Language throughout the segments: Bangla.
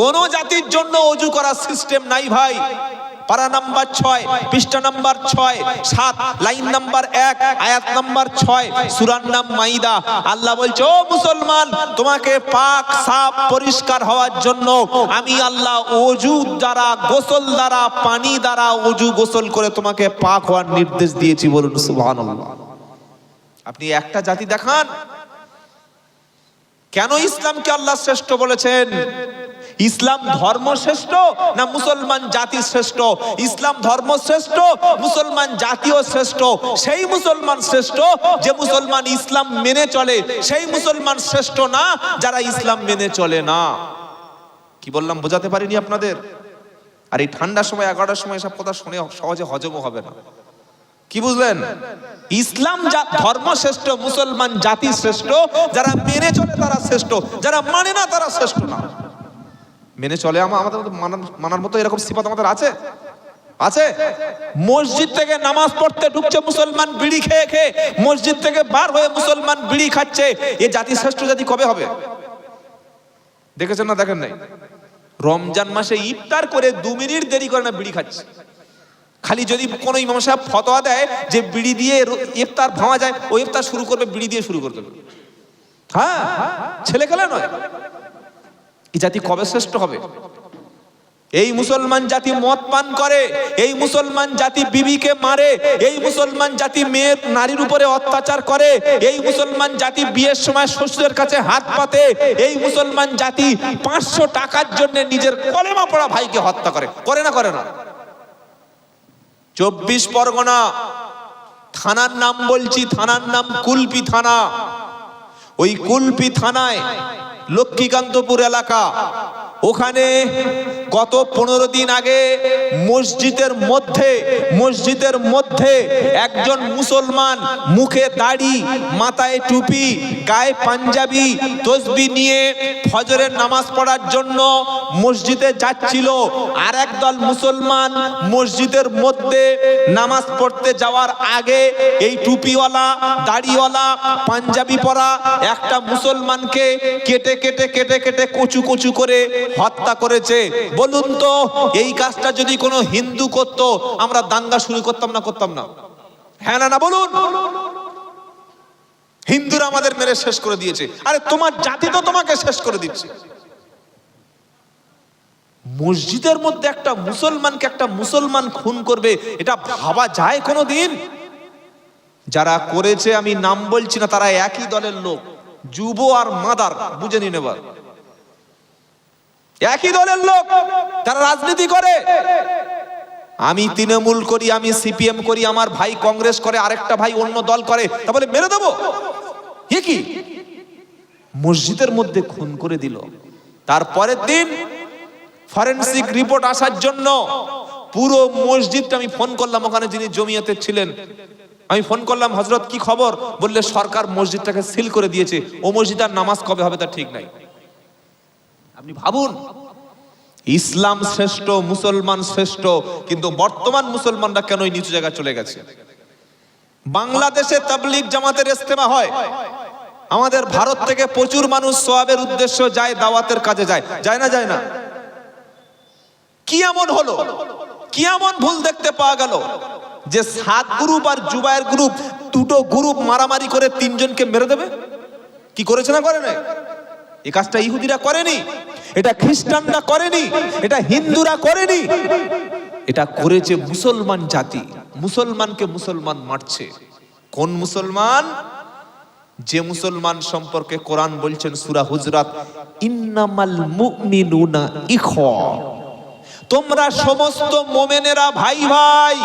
কোন জাতির জন্য অজু করার সিস্টেম নাই ভাই। পারা নাম্বার ছয়, পৃষ্ঠা নাম্বার ছয়, সাত, লাইন নাম্বার এক, আয়াত নাম্বার ছয়, সুরার নাম মাইদা। আল্লাহ বলছে, ও মুসলমান, তোমাকে পাক সাফ পরিষ্কার হওয়ার জন্য আমি আল্লাহ অজু দ্বারা, গোসল দ্বারা, পানি দ্বারা অজু গোসল করে তোমাকে পাক হওয়ার নির্দেশ দিয়েছি বলুন, সুবহানাল্লাহ। আপনি একটা জাতি দেখান। কেন ইসলামকে আল্লাহ শ্রেষ্ঠ বলেছেন? ইসলাম ধর্ম শ্রেষ্ঠ না মুসলমান জাতি শ্রেষ্ঠ? ইসলাম ধর্ম শ্রেষ্ঠ, মুসলমান জাতীয় শ্রেষ্ঠ? সেই মুসলমান শ্রেষ্ঠ যে মুসলমান ইসলাম মেনে চলে, সেই মুসলমান শ্রেষ্ঠ না যারা ইসলাম মেনে চলে না। কি বললাম, বোঝাতে পারিনি আপনাদের? আর এই ঠান্ডার সময়, এগারোটার সময় এসব কথা শুনে সহজে হজমও হবে না। কি বুঝলেন? ইসলাম ধর্ম শ্রেষ্ঠ, মুসলমান জাতি শ্রেষ্ঠ, যারা মেনে চলে তারা শ্রেষ্ঠ, যারা মানে না তারা শ্রেষ্ঠ না। মেনে চলে আমা- আমাদের মানার মতো এরকম সিফাত আমাদের আছে? আছে? মসজিদ থেকে নামাজ পড়তে ঢুকছে মুসলমান বিড়ি খেয়ে খেয়ে, মসজিদ থেকে বার হয়ে মুসলমান বিড়ি খাচ্ছে। এ জাতি শ্রেষ্ঠ জাতি কবে হবে? দেখেছেন না, দেখেন নাই? রমজান মাসে ইফতার করে দু মিনিট দেরি করে না বিড়ি খাচ্ছে। খালি যদি কোনো ইমাম সাহেব ফতোয়া দেয় যে বিড়ি দিয়ে ইফতার ভাঙা যায়, ও ইফতার শুরু করবে, বিড়ি দিয়ে শুরু করে দেবে। হ্যাঁ? ছেলে খেলে নয়। এই জাতি কবে শ্রেষ্ঠ হবে? এই মুসলমান জাতি মদ পান করে, এই মুসলমান জাতি বিবিকে মারে, এই মুসলমান জাতি মেয়ের নারীর উপরে অত্যাচার করে, এই মুসলমান জাতি বিয়ের সময় শ্বশুরের কাছে হাত পাতে, এই মুসলমান জাতি পাঁচশো টাকার জন্য নিজের কলেমা পড়া ভাইকে হত্যা করে। করে না করে না। চব্বিশ পরগনা, থানার নাম বলছি, থানার নাম কুলপি থানা। ওই কুলপি থানায় লক্ষ্মীকান্তপুর এলাকা। ওখানে গত পনেরো দিন আগে মসজিদের মধ্যে মসজিদের মধ্যে একজন মুসলমান মুখে দাড়ি, মাথায় টুপি, গায়ে পাঞ্জাবি, তসবি নিয়ে ফজরের নামাজ পড়ার জন্য মসজিদে যাচ্ছিল। আর একদল মুসলমান মসজিদের মধ্যে নামাজ পড়তে যাওয়ার আগে এই টুপিওয়ালা, দাড়িওয়ালা, পাঞ্জাবি পরা একটা মুসলমানকে কেটে কেটে কেটে কেটে, কচু কচু করে হত্যা করেছে। বলুন তো, এই কাজটা যদি কোনো হিন্দু করত, আমরা দাঙ্গা শুরু করতাম না করতাম না? হ্যাঁ না না, বলুন। হিন্দুরা আমাদের মেরে শেষ করে দিয়েছে। আরে, তোমার জাতি তো তোমাকে শেষ করে দিচ্ছে। মসজিদের মধ্যে একটা মুসলমানকে একটা মুসলমান খুন করবে, এটা ভাবা যায় কোনো দিন যারা করেছে, আমি নাম বলছি না, তারা একই দলের লোক। যুব আর মাদার, বুঝে নিন এবার। একই দলের লোক, তারা রাজনীতি করে। আমি তৃণমূল করি, আমি সিপিএম করি, আমার ভাই কংগ্রেস করে, আরেকটা ভাই অন্য দল করে তা বলে মেরে দেবো। কি? মসজিদের মধ্যে খুন করে দিল। তারপরের দিন ফরেন্সিক রিপোর্ট আসার জন্য পুরো মসজিদটা আমি ফোন করলাম, ওখানে যিনি জমিয়াতে ছিলেন। আমি ফোন করলাম হজরত কি খবর? বললে, সরকার মসজিদটাকে সিল করে দিয়েছে। ও মসজিদ আর নামাজ কবে হবে তা ঠিক নাই। আপনি ভাবুন, ইসলাম শ্রেষ্ঠ, মুসলমান শ্রেষ্ঠ, কিন্তু বর্তমান মুসলমানরা কেন নিচু জায়গায় চলে গেছে? বাংলাদেশে তাবলিগ জামাতের ইস্তেমা হয়। আমাদের ভারত থেকে প্রচুর মানুষ সোয়াবের উদ্দেশ্য যায়, দাওয়াতের কাজে যায়। যায় না যায় না? কি এমন হলো? কি এমন ভুল দেখতে পাওয়া গেল? যে সাত গ্রুপ আর জুবায়ের গ্রুপ, দুটো গ্রুপ মারামারি করে তিনজনকে মেরে দেবে? কি করেছে না করে না এই কাজটা ইহুদিরা করেনি, এটা খ্রিস্টানরা করেনি, এটা হিন্দুরা করেনি। এটা করেছে মুসলমান জাতি, মুসলমানকে মুসলমান মারছে। কোন মুসলমান? যে মুসলমান সম্পর্কে কোরআন বলছেন সুরা হুজরাত, ইন্নামাল মুমিনুনা ইখওয়া। তোমরা সমস্ত মোমেনেরা ভাই ভাই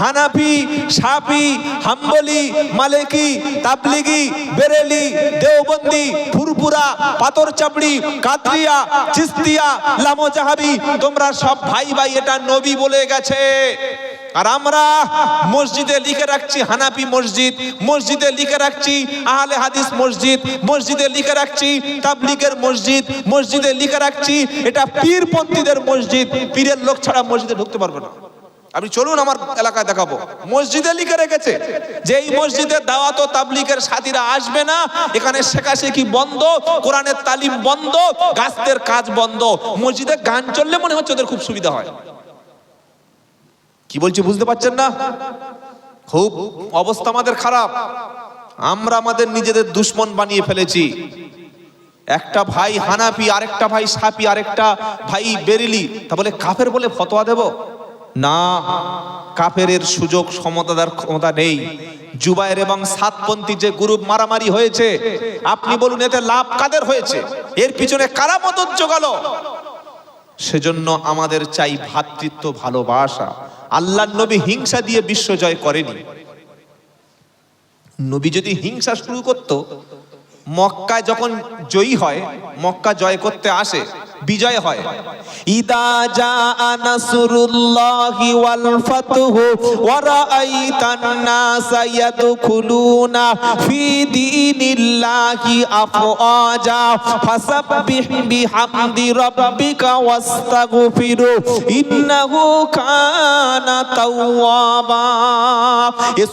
হানাফি সাফি হাম্বলি, মালেকি, তাবলিগি, বেরেলি, দেওবন্দি ফুরপুরা পাথর চাপড়ি কাদরিয়া, চিস্তিয়া লামো জাহাবি তোমরা সব ভাই ভাই এটা নবী বলে গেছে। আর আমরা মসজিদে লিখে রাখছি হানাফি মসজিদ, মসজিদে লিখে রাখছি আহলে হাদিস মসজিদ, মসজিদে লিখে রাখছি তাবলিগের মসজিদ, মসজিদে লিখে রাখছি এটা পীরপন্থীদের মসজিদ, পীরের লোক ছাড়া মসজিদে ঢুকতে পারবে না। আপনি চলুন আমার এলাকায় দেখাবো। মসজিদে লিখে রেখেছে যে এই মসজিদে দাওয়াত ও তাবলিকের সাথীরা আসবে না। এখানে শেখাশেখি বন্ধ, কোরআনের তালিম বন্ধ, গাছদের কাজ বন্ধ। মসজিদে গান চললে মনে হচ্ছে ওদের খুব সুবিধা হয়। কি বলছি বুঝতে পারছেন না? খুব অবস্থা আমাদের খারাপ। আমরা আমাদের নিজেদের দুশ্মন বানিয়ে ফেলেছি। একটা ভাই হানাপি আরেকটা ভাই সাপি আরেকটা ভাই বেরিলি। তা বলে কাফের বলে ফতোয়া দেব? না কাফের সুযোগ সমতাদার ক্ষমতা নেই। জুবাইর এবং সাতপন্থী যে গ্রুপ মারামারি হয়েছে, আপনি বলুন, এতে লাভ কাদের হয়েছে? এর পিছনে কারা মদত জোগালো সেজন্য আমাদের চাই ভ্রাতৃত্ব ভালোবাসা। আল্লাহ নবী হিংসা দিয়ে বিশ্ব জয় করেনি। নবী যদি হিংসা শুরু করত, মক্কায় যখন জয়ী হয়, মক্কা জয় করতে আসে বিজয় হয়। ইদা জাআ নাসরুল্লাহি ওয়াল ফাতহু ওয়া রাআইতান নাসা ইয়াদখুলুনা ফি দীনিল্লাহি আফওয়াজা বিহামদি রাব্বিকা ওয়াস্তাগফিরু ইন্নাহু কানা তাওয়াবা।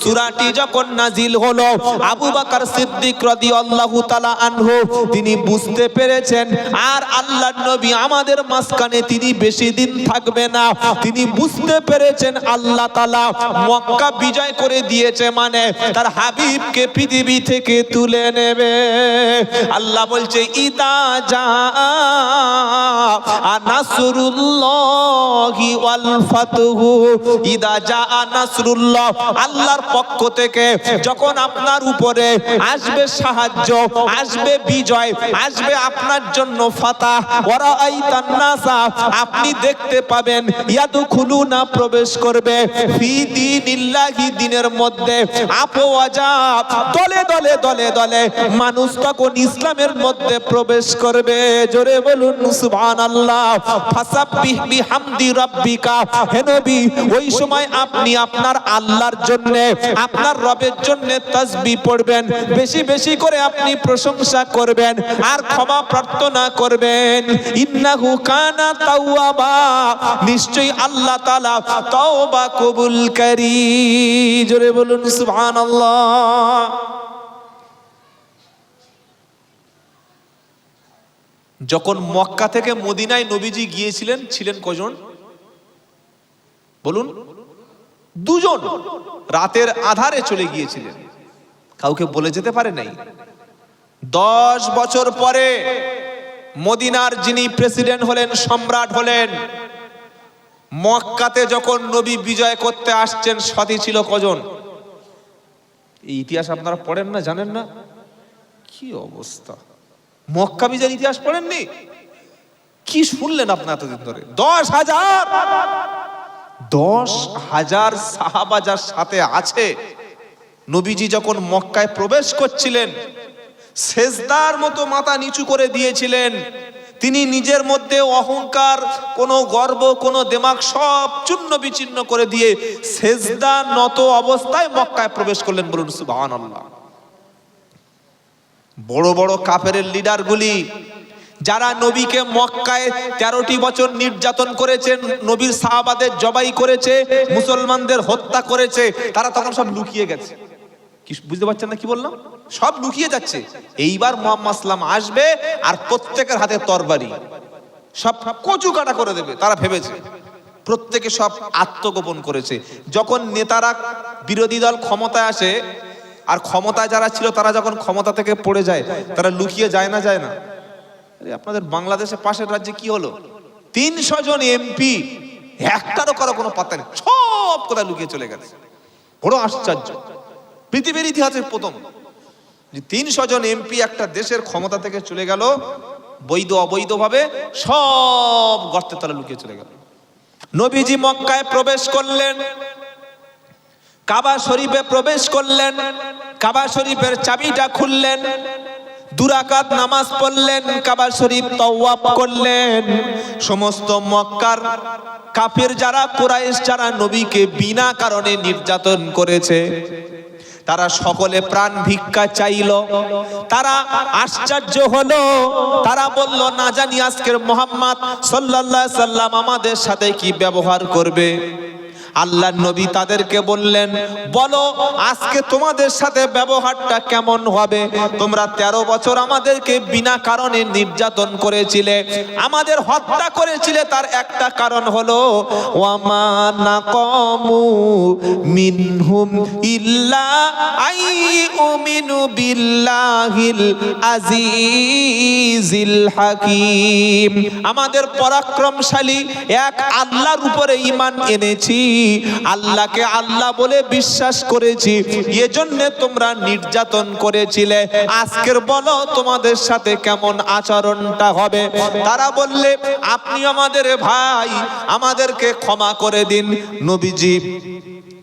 সূরাটি যখন নাজিল হলো, আবু বকর সিদ্দিক রাদিয়াল্লাহু তাআলা আনহু, তিনি বুঝতে পেরেছেন, আর আল্লাহর নবী আমাদের মাঝখানে তিনি বেশি দিন থাকবে না। তিনি বুঝতে পেরেছেন আল্লাহ তাআলা মক্কা বিজয় করে দিয়েছে মানে তার হাবিবকে পৃথিবী থেকে তুলে নেবে। আল্লাহ বলছে, ইদা যা আল্লাহর পক্ষ থেকে যখন আপনার উপরে আসবে সাহায্য, আসবে বিজয়, আসবে আপনার জন্য ফাতা ওরা আপনি দেখতে পাবেন ইয়াদু খুলুনা প্রবেশ করবে, ফি দীনিল্লাহি দিনের মধ্যে আপওয়াজা দলে দলে দলে দলে, মানুষ তখন ইসলামের মধ্যে প্রবেশ করবে, জোরে বলুন সুবহানাল্লাহ, ফাসাব্বিহ বিহামদি রাব্বিকা, হে নবী, ওই সময় আপনি আপনার আল্লাহর জন্য, আপনার রবের জন্য তাসবিহ পড়বেন, বেশি বেশি করে আপনি প্রশংসা করবেন, আর ক্ষমা প্রার্থনা করবেন। ইন্নাহু কানা তাওয়াবা। নিশ্চয়ই আল্লাহ তাআলা তওবা কবুল করি জোরে বলুন, সুবহানাল্লাহ। যখন মক্কা থেকে মদিনায় নবীজি গিয়েছিলেন, ছিলেন কজন? বলুন, দুজন। রাতের আধারে চলে গিয়েছিলেন। কাউকে বলে যেতে পারে নাই। দশ বছর পরে মদিনার যিনি প্রেসিডেন্ট হলেন, সম্রাট হলেন। মক্কাতে যখন নবী বিজয় করতে আসছেন, সাথী ছিল কজন? এই ইতিহাস আপনারা পড়েন না, জানেন না? কি অবস্থা? মক্কা বিজয়ের ইতিহাস পড়েননি? কি শুনলেন আপনি এতদিন ধরে? দশ হাজার! দশ হাজার সাহাবাজার সাথে আছে, নবীজি যখন মক্কায় প্রবেশ করছিলেন সেজদার মতো মাথা নিচু করে দিয়েছিলেন। তিনি নিজের মধ্যে অহংকার, কোনো গর্ব, কোনো দেমাগ সব চূর্ণ বিচ্ছিন্ন করে দিয়ে সেজদা নত অবস্থায় মক্কায় প্রবেশ করলেন বলুন, সুবহানাল্লাহ। বড় বড় কাফের লিডারগুলি, যারা নবীকে মক্কায় তেরোটি বছর নির্যাতন করেছেন নবীর সাহাবাদের জবাই করেছে, মুসলমানদের হত্যা করেছে, তারা তখন সব লুকিয়ে গেছে। কি, বুঝতে পারছেন না কি বললাম? সব লুকিয়ে যাচ্ছে। এইবার মোহাম্মদ আসলাম আসবে আর প্রত্যেকের হাতে তরবারি। সব কচু কাটা করে দেবে, তারা ভেবেছে। প্রত্যেকে সব আত্মগোপন করেছে। যখন নেতারা বিরোধী দল ক্ষমতায় আসে, আর ক্ষমতায় যারা ছিল, তারা যখন ক্ষমতা থেকে পড়ে যায়, তারা লুকিয়ে যায় না যায় না। আপনাদের বাংলাদেশের পাশের রাজ্যে কি হলো? তিনশো জন এমপি, একটারও কারও কোনো পাত্তা নেই। সব কোথায় লুকিয়ে চলে গেছে। বড় আশ্চর্য। পৃথিবীর ইতিহাসের প্রথম। যে তিনশো জন এমপি একটা দেশের ক্ষমতা থেকে চলে গেল, বৈধ অবৈধভাবে সব গর্তের তলে লুকিয়ে চলে গেল। নবীজি মক্কায় প্রবেশ করলেন, কাবা শরীফে প্রবেশ করলেন, কাবা শরীফের চাবিটা খুললেন, দুরাকাত নামাজ পড়লেন, কাবা শরীফ তওয়াব করলেন। সমস্ত মক্কার কাফের যারা, কুরাইশ যারা নবীকে বিনা কারণে নির্যাতন করেছে তারা সকলে প্রাণ ভিক্ষা চাইল। তারা আশ্চর্য হলো। তারা বলল, না জানি আজকের মোহাম্মদ সাল্লাম আমাদের সাথে কি ব্যবহার করবে? আল্লাহ নবী তাদেরকে বললেন, বলো, আজকে তোমাদের সাথে ব্যবহারটা কেমন হবে? তোমরা তেরো বছর আমাদেরকে বিনা কারণে নির্যাতন করেছিলে। আমাদের হত্যা করেছিলে, তার একটা কারণ হলো মিনহুম ইল্লা আই বিল্লাহিল আজিজিল হাকিম। আমাদের পরাক্রমশালী এক আল্লাহর উপরে ঈমান এনেছি। আল্লাহকে আল্লাহ বলে বিশ্বাস করেছি। এজন্য তোমরা নির্যাতন করেছিলে। আজকের বলো তোমাদের সাথে কেমন আচরণটা হবে? তারা বললে, আপনি আমাদের ভাই, আমাদেরকে ক্ষমা করে দিন, নবীজি।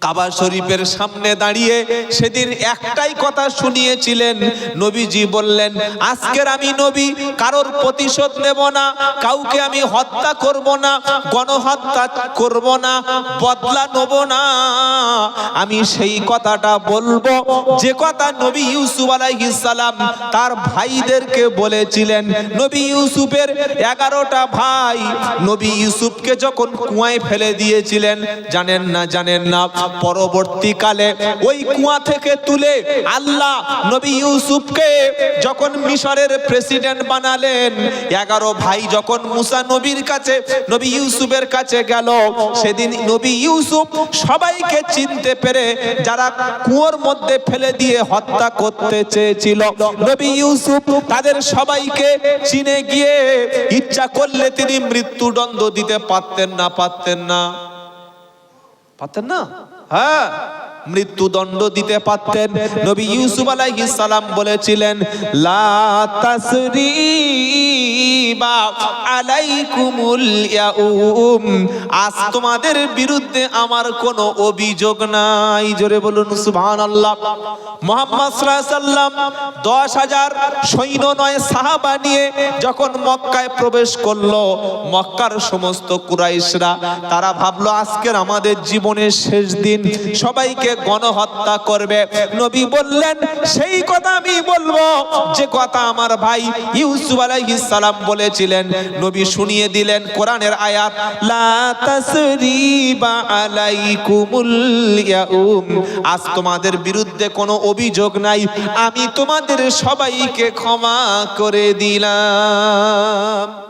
কাবা শরীফের সামনে দাঁড়িয়ে সেদিন একটাই কথা শুনিয়েছিলেন। নবীজি বললেন, আজকের আমি নবী, কারোর প্রতিশোধ নেব না, কাউকে আমি হত্যা করব না, গণহত্যা করব না, বদলা নেব না। আমি সেই কথাটা বলব। যে কথা নবী ইউসুফ সালাম তার ভাইদেরকে বলেছিলেন, নবী ইউসুফের এগারোটা ভাই। নবী ইউসুফকে যখন কুয়ায় ফেলে দিয়েছিলেন, জানেন না জানেন না পরবর্তীকালে ওই কুয়া থেকে তুলে আল্লাহ নবী ইউসুফকে যখন মিশরের প্রেসিডেন্ট বানালেন, এগারো ভাই যখন মুসা নবীর কাছে, নবী ইউসুফের কাছে গেল, সেদিন নবী ইউসুফ সবাইকে চিনতে পেরে যারা কুয়োর মধ্যে ফেলে দিয়ে হত্যা করতে চেয়েছিল, নবী ইউসুফ তাদের সবাইকে চিনে গিয়ে ইচ্ছা করলে তিনি মৃত্যুদণ্ড দিতে পারতেন না পারতেন না। পারতেন না? হ্যাঁ মৃত্যুদণ্ড দিতে পারতেন। নবী ইউসুফ আলাইহিস সালাম বলেছিলেন, লা তাসরিবা আলাইকুমুল ইয়াউম। আজ তোমাদের বিরুদ্ধে আমার কোনো অভিযোগ নাই। জোরে বলুন, সুবহানাল্লাহ। মুহাম্মদ সাল্লাল্লাহু আলাইহি সাল্লাম 10000 সৈন্য নয়, সাহাবা নিয়ে যখন মক্কায় প্রবেশ করল, মক্কার সমস্ত কুরাইশরা, তারা ভাবলো, আজকের আমাদের জীবনের শেষ দিন। সবাইকে গণহত্যা করবে। নবী বললেন, সেই কথা আমি বলব। যে কথা আমার ভাই ইউসুফ আলাইহিস সালাম বলেছিলেন, নবী শুনিয়ে দিলেন কোরআনের আয়াত, লা তাসরিবা আলাইকুমুল ইয়াউম। আজ তোমাদের বিরুদ্ধে কোনো অভিযোগ নাই। আমি তোমাদের সবাইকে ক্ষমা করে দিলাম।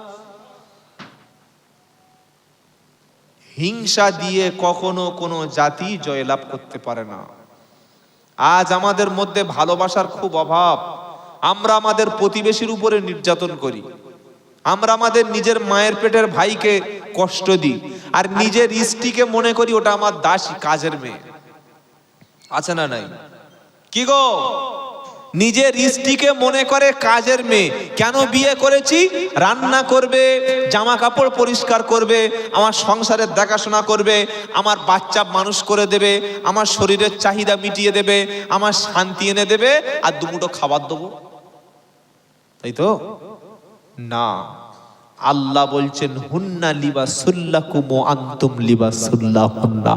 হিংসা দিয়ে কখনো কোনো জাতি জয়লাভ করতে পারে না। আজ আমাদের মধ্যে ভালোবাসার খুব অভাব। আমরা আমাদের প্রতিবেশীর উপরে নির্যাতন করি। আমরা আমাদের নিজের মায়ের পেটের ভাইকে কষ্ট দিই আর নিজের স্ত্রীকে মনে করি ওটা আমার দাসী কাজের মেয়ে। আছে না নাই? কি গো? নিজের স্ত্রীকে মনে করে কাজের মেয়ে। কেন বিয়ে করেছি? রান্না করবে জামা কাপড় পরিষ্কার করবে, আমার সংসারের দেখাশোনা করবে, আমার বাচ্চা মানুষ করে দেবে, আমার শরীরের চাহিদা মিটিয়ে দেবে, আমার শান্তি এনে দেবে, আর দুমুটো খাবার দেবো। তাই তো? না। আল্লাহ বলছেন, হুন্না লিবা সুল্লাকুম ও আন্তুম লিবা সুল্লাহ হুন্না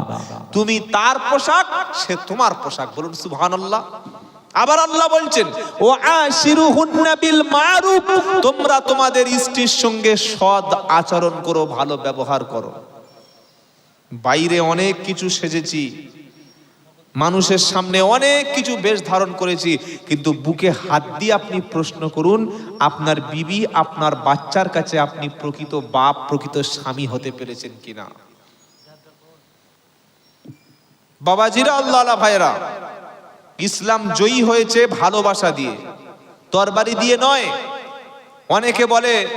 তুমি তার পোশাক, সে তোমার পোশাক। বলুন, সুবহানাল্লাহ। আবার আল্লাহ বলছেন, ও আশিরু বিল মারুফ, তোমরা তোমাদের স্ত্রীর সঙ্গে সৎ আচরণ করো, ভালো ব্যবহার করো। বাইরে অনেক কিছু সেজেছি, মানুষের সামনে অনেক কিছু বেশ ধারণ করেছি, কিন্তু বুকে হাত দিয়ে আপনি প্রশ্ন করুন, আপনার বিবি, আপনার বাচ্চার কাছে আপনি প্রকৃত বাপ, প্রকৃত স্বামী হতে পেরেছেন কিনা? বাবাজিরা, আল্লাহ ভাইরা ইসলাম জয়ী হয়েছে ভালোবাসা দিয়ে। তরবারি দিয়ে নয়। অনেকে বলে,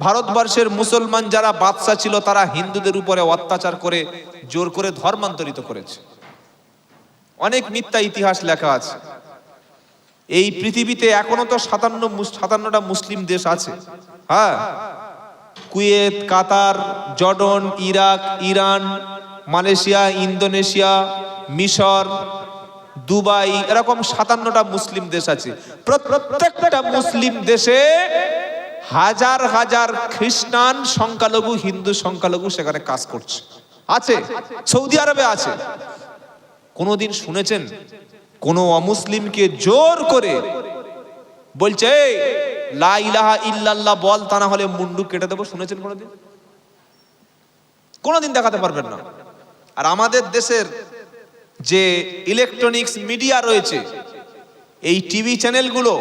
ভারতবর্ষের মুসলমান যারা বাদশা ছিল, তারা হিন্দুদের উপরে অত্যাচার করে, জোর করে ধর্মান্তরিত করেছে। অনেক মিথ্যা ইতিহাস লেখা আছে। এই পৃথিবীতে এখনও তো সাতান্ন সাতান্নটা মুসলিম দেশ আছে। হ্যাঁ Kuwait, Qatar, Jordan, Iraq, Iran, Malaysia, Indonesia, মিশর দুবাই, এরকম সাতান্নটা মুসলিম দেশ আছে। প্রত্যেকটা মুসলিম দেশে হাজার হাজার খ্রিস্টান সংখ্যালঘু, হিন্দু সংখ্যালঘু সেখানে কাজ করছে। আছে, সৌদি আরবে আছে। কোনোদিন শুনেছেন? কোন অমুসলিমকে জোর করে বলছে লা ইলাহা ইল্লাল্লাহ বল, তা না হলে মুন্ডু কেটে দেবো। শুনেছেন কোনোদিন? কোনোদিন দেখাতে পারবেন না। আর আমাদের দেশের যে ইলেকট্রনিক্স মিডিয়া রয়েছে, এই টিভি চ্যানেলগুলো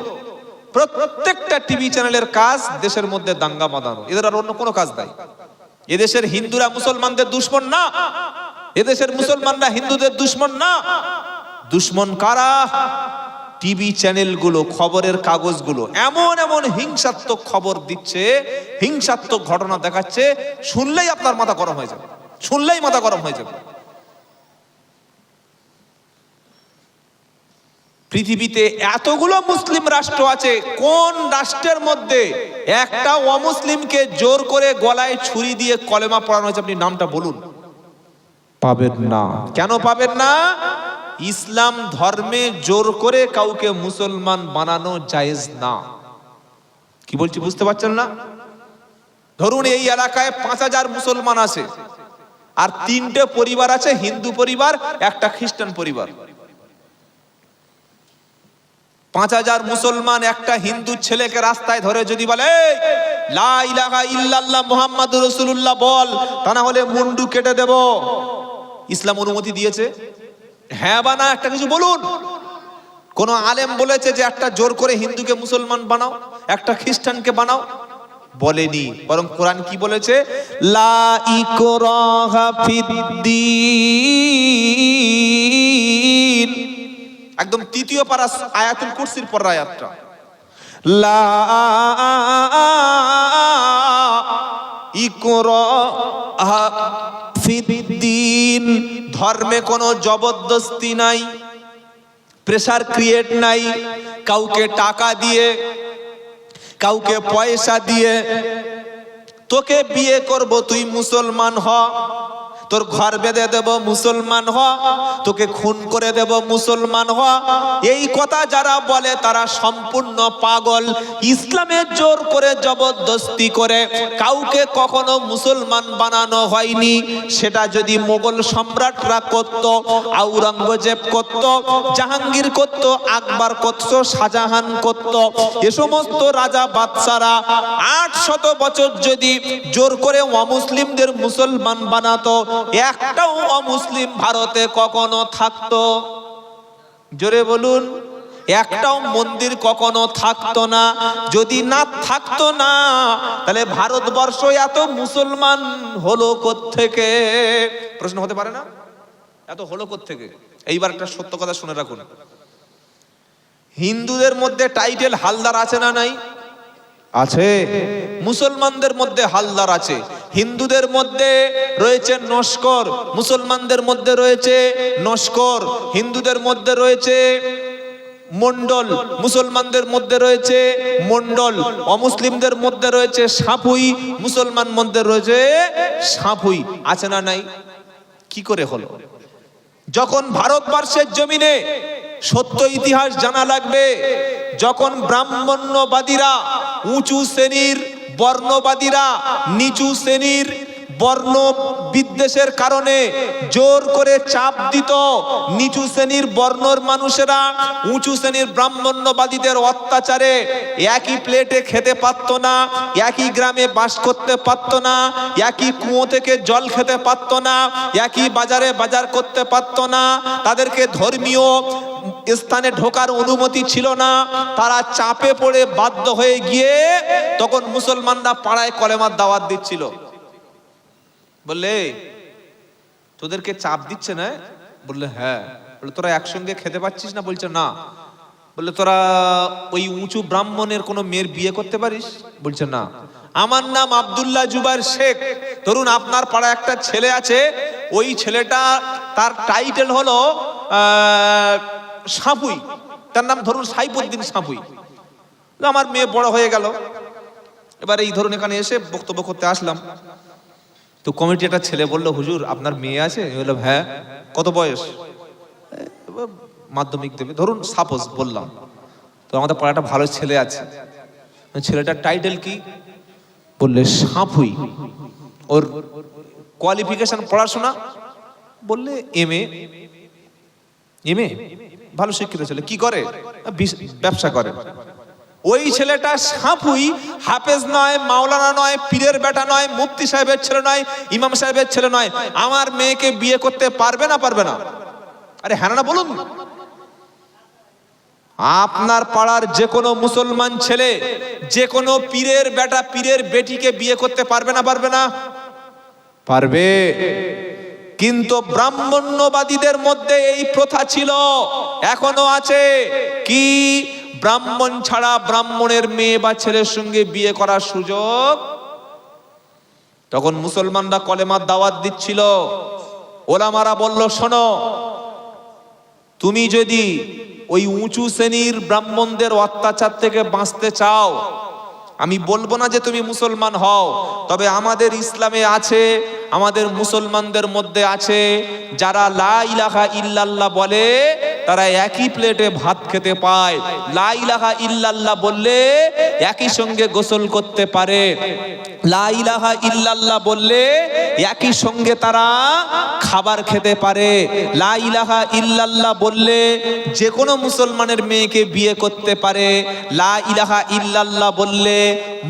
প্রত্যেকটা টিভি চ্যানেলের কাজ দেশের মধ্যে দাঙ্গা বাঁধানো এদের আর অন্য কোনো কাজ নাই। এদেশের হিন্দুরা মুসলমানদের দুশ্মন না। এদেশের মুসলমানরা হিন্দুদের দুশ্মন না। দুশ্মন কারা? টিভি চ্যানেলগুলো খবরের কাগজগুলো। এমন এমন হিংসাত্মক খবর দিচ্ছে, হিংসাত্মক ঘটনা দেখাচ্ছে, শুনলেই আপনার মাথা গরম হয়ে যাবে। শুনলেই মাথা গরম হয়ে যাবে। পৃথিবীতে এতগুলো মুসলিম রাষ্ট্র আছে কোন রাষ্ট্রের মধ্যে একটা অমুসলিমকে জোর করে গলায় ছুরি দিয়ে কলেমা পড়ানো হয়েছে আপনি নামটা বলুন। পাবেন না। কেন পাবেন না? ইসলাম ধর্মে জোর করে কাউকে মুসলমান বানানো জায়েজ না। কি বলছি বুঝতে পারছেন না? ধরুন এই এলাকায় পাঁচ হাজার মুসলমান আছে আর তিনটে পরিবার আছে হিন্দু পরিবার একটা খ্রিস্টান পরিবার। পাঁচ হাজার মুসলমান একটা হিন্দু ছেলেকে রাস্তায় ধরে যদি বলে "এই, লা ইলাহা ইল্লাল্লাহ মুহাম্মাদুর রাসূলুল্লাহ বল তা না হলে মুন্ডু কেটে দেব। ইসলাম অনুমতি দিয়েছে। হ্যাঁ বা না একটা কিছু বলুন। কোন আলেম বলেছে যে একটা জোর করে হিন্দুকে মুসলমান বানাও একটা খ্রিস্টানকে বানাও। বলেনি। বরং কোরআন কি বলেছে? লা ইকরাহা ফিদ্দিন একদম তৃতীয় পারা আয়াতুল কুরসির পর আয়াতটা। ধর্মে কোনো জবরদস্তি নাই, প্রেসার ক্রিয়েট নাই, কাউকে টাকা দিয়ে, কাউকে পয়সা দিয়ে, তোকে বিয়ে করব, তুই মুসলমান হ। তোর ঘর বেঁধে দেব, মুসলমান হ, তোকে খুন করে দেব, মুসলমান হ। এই কথা যারা বলে, তারা সম্পূর্ণ পাগল। ইসলামের জোর করে, জবরদস্তি করে। কাউকে কখনো মুসলমান বানানো হয়নি। সেটা যদি মোগল সম্রাটরা করত আওরঙ্গজেব করত, জাহাঙ্গীর করত, আকবর করত, শাহজাহান করত, এ সমস্ত রাজা বাদশারা আট শত বছর যদি জোর করে অমুসলিমদের মুসলমান বানাতো একটাও অমুসলিম ভারতে কখনো থাকতো? জোরে বলুন, একটাও মন্দির কখনো থাকতো না? যদি না থাকতো না, তাহলে ভারতবর্ষ এত মুসলমান হলো থেকে প্রশ্ন হতে পারে না? এত হলো থেকে এইবার একটা সত্য কথা শুনে রাখুন। হিন্দুদের মধ্যে টাইটেল হালদার আছে না নাই? আছে। মুসলমানদের মধ্যে হালদার আছে। হিন্দুদের মধ্যে রয়েছে নস্কর, মুসলমানদের মধ্যে রয়েছে নস্কর, হিন্দুদের মধ্যে রয়েছে মন্ডল, মুসলমানদের মধ্যে রয়েছে মন্ডল, অমুসলিমদের মধ্যে রয়েছে সাপুই, মুসলমান মধ্যে রয়েছে সাপুই। আছে না নাই? কি করে হলো? যখন ভারতবর্ষের জমিনে সত্য ইতিহাস জানা লাগবে, যখন ব্রাহ্মণ্যবাদীরা উঁচু শ্রেণির বর্ণবাদীরা নিচু শ্রেণির বর্ণ বিদ্বেষের কারণে জোর করে চাপ দিত। নিচু শ্রেণির বর্ণর মানুষেরা উঁচু শ্রেণির ব্রাহ্মণ্যবাদীদের অত্যাচারে একই প্লেটে খেতে পারতো না, একই গ্রামে বাস করতে পারতো না, একই কুয়ো থেকে জল খেতে পারতো না, একই বাজারে বাজার করতে পারতো না। তাদেরকে ধর্মীয় স্থানে ঢোকার অনুমতি ছিল না, তারা চাপে পড়ে বাধ্য হয়ে গিয়ে তখন মুসলমানরা পাড়ায় কলেমার দাওয়াত দিচ্ছিল। বললে তোদেরকে চাপ দিচ্ছে না? বললে হ্যাঁ। বলে তোরা একসঙ্গে খেতে পাচ্ছিস না? বলছে, না। বললে, তোরা ওই উঁচু ব্রাহ্মণের কোনো মেয়ের বিয়ে করতে পারিস? বলছে, না। আমার নাম আব্দুল্লাহ জুবাইর শেখ। ধরুন আপনার পাড়ায় একটা ছেলে আছে, ওই ছেলেটা, তার টাইটেল হলো সাপুই। তার নাম ধরুন সাইফুদ্দিন সাপুই। আমার মেয়ে বড় হয়ে গেল। এবার এই ধরুন এখানে এসে বক্তব্য করতে আসলাম। তো কমিটি একটা ছেলে বলল, হুজুর, আপনার মেয়ে আছে? হ্যাঁ। কত বয়স? মাধ্যমিক দেবে। ধরুন, সাপোজ, বললাম। তো আমাদের পাড়ায় একটা ভালো ছেলে আছে। ছেলেটার টাইটেল কি? বললে, সাঁপুই। ওর কোয়ালিফিকেশন পড়াশোনা? বললে এম এ এম এ ভালো শিক্ষিত ছেলে, কি করে? ব্যবসা করে। ওই ছেলেটা সাপুই, হাফেজ নয়, মাওলানা নয়, পীরের বেটা নয়, মুফতি সাহেবের ছেলে নয়, ইমাম সাহেবের ছেলে নয়। আমার মেয়েকে বিয়ে করতে পারবে না পারবে না? আরে হ্যাঁ না, বলুন। আপনার পাড়ার যে কোনো মুসলমান ছেলে, যে কোনো পীরের বেটা, পীরের বেটিকে বিয়ে করতে পারবে না পারবে না? পারবে। কিন্তু ব্রাহ্মণ্যবাদীদের মধ্যে এই প্রথা ছিল। এখনও আছে। কি? ব্রাহ্মণ ছাড়া ব্রাহ্মণের মেয়ে বা ছেলের সঙ্গে বিয়ে করার সুযোগ? তখন মুসলমানরা কলেমার দাওয়াত দিচ্ছিল। ওলামারা বলল, শোনো, তুমি যদি ওই উঁচু শ্রেণির ব্রাহ্মণদের অত্যাচার থেকে বাঁচতে চাও আমি বলব না যে তুমি মুসলমান হও, তবে আমাদের ইসলামে আছে, আমাদের মুসলমানদের মধ্যে আছে, যারা লা ইলাহা ইল্লাল্লাহ বলে, তারা একই প্লেটে ভাত খেতে পায়। লা ইলাহা ইল্লাল্লাহ বললে একই সঙ্গে গোসল করতে পারে। লা ইলাহা ইল্লাল্লাহ বললে একই সঙ্গে তারা খাবার খেতে পারে। লা ইলাহা ইল্লাল্লাহ বললে যে কোনো মুসলমানের মেয়েকে বিয়ে করতে পারে। লা ইলাহা ইল্লাল্লাহ বললে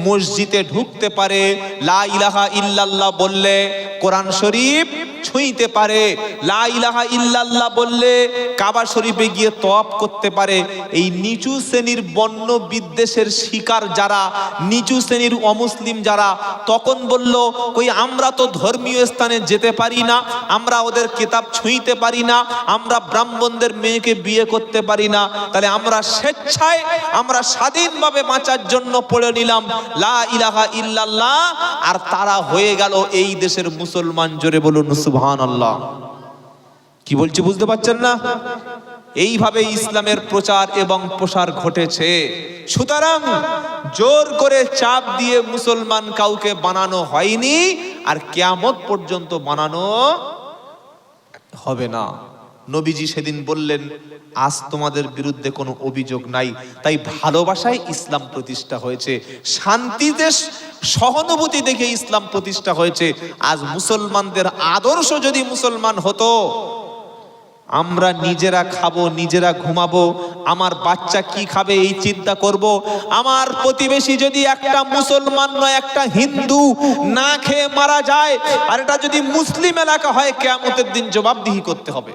মসজিদে ঢুকতে পারে। লা ইলাহা ইল্লাল্লাহ বললে কোরআন শরীফ ছুঁইতে পারে। লা ইলাহা ইল্লাল্লাহ বললে কাবা শরীফে গিয়ে তপ করতে পারে। এই নিচু শ্রেণির বন্য বিদ্বেষের শিকার যারা, নিচু শ্রেণির অমুসলিম যারা, তখন বলল, কই, আমরা তো ধর্মীয় স্থানে যেতে পারি না, আমরা ওদের কিতাব ছুঁইতে পারি না, আমরা ব্রাহ্মণদের মেয়েকে বিয়ে করতে পারি না। তাহলে আমরা স্বেচ্ছায়, আমরা স্বাধীনভাবে বাঁচার জন্য পড়ে নিলাম। লা ইলাহা ইল্লাল্লাহ। আর তারা হয়ে গেল এই দেশের মুসলমান। জোরে বলুন সুবহান আল্লাহ কি বলছি বুঝতে পারছেন না? এইভাবে ইসলামের প্রচার এবং প্রসার ঘটেছে। সুতরাং জোর করে চাপ দিয়ে মুসলমান কাউকে বানানো হয়নি, আর কেয়ামত পর্যন্ত বানানো হবে না। নবীজি সেদিন বললেন, আজ তোমাদের বিরুদ্ধে কোনো অভিযোগ নাই। তাই ভালোবাসায় ইসলাম প্রতিষ্ঠা হয়েছে। শান্তিতে সহানুভূতি দেখে ইসলাম প্রতিষ্ঠা হয়েছে। আজ মুসলমানদের আদর্শ যদি মুসলমান হতো, আমরা নিজেরা খাব, নিজেরা ঘুমাবো, আমার বাচ্চা কি খাবে এই চিন্তা করব। আমার প্রতিবেশী যদি একটা মুসলমান নয়, একটা হিন্দু না খেয়ে মারা যায়, আর এটা যদি মুসলিম এলাকা হয়, কেয়ামতের দিন জবাবদিহি করতে হবে।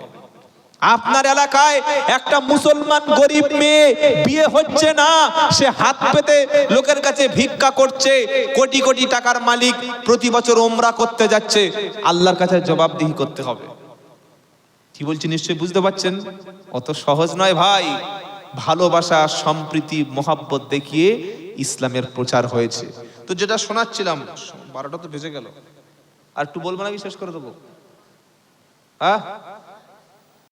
আপনার এলাকায় একটা মুসলমান গরিব মেয়ে বিয়ে হচ্ছে না, সে হাত পেতে লোকের কাছে ভিক্ষা করছে, কোটি কোটি টাকার মালিক প্রতি বছর ওমরা করতে যাচ্ছে। আল্লাহর কাছে জবাবদিহি করতে হবে। কি বলছি নিশ্চয়ই বুঝতে পারছেন? অত সহজ নয় ভাই। ভালোবাসা, সম্প্রীতি, মহাব্বত দেখিয়ে ইসলামের প্রচার হয়েছে। তো যেটা শোনাচ্ছিলাম, বারোটা তো বেজে গেল। আর একটু বলব নাকি? শেষ করে দেবো। হ্যাঁ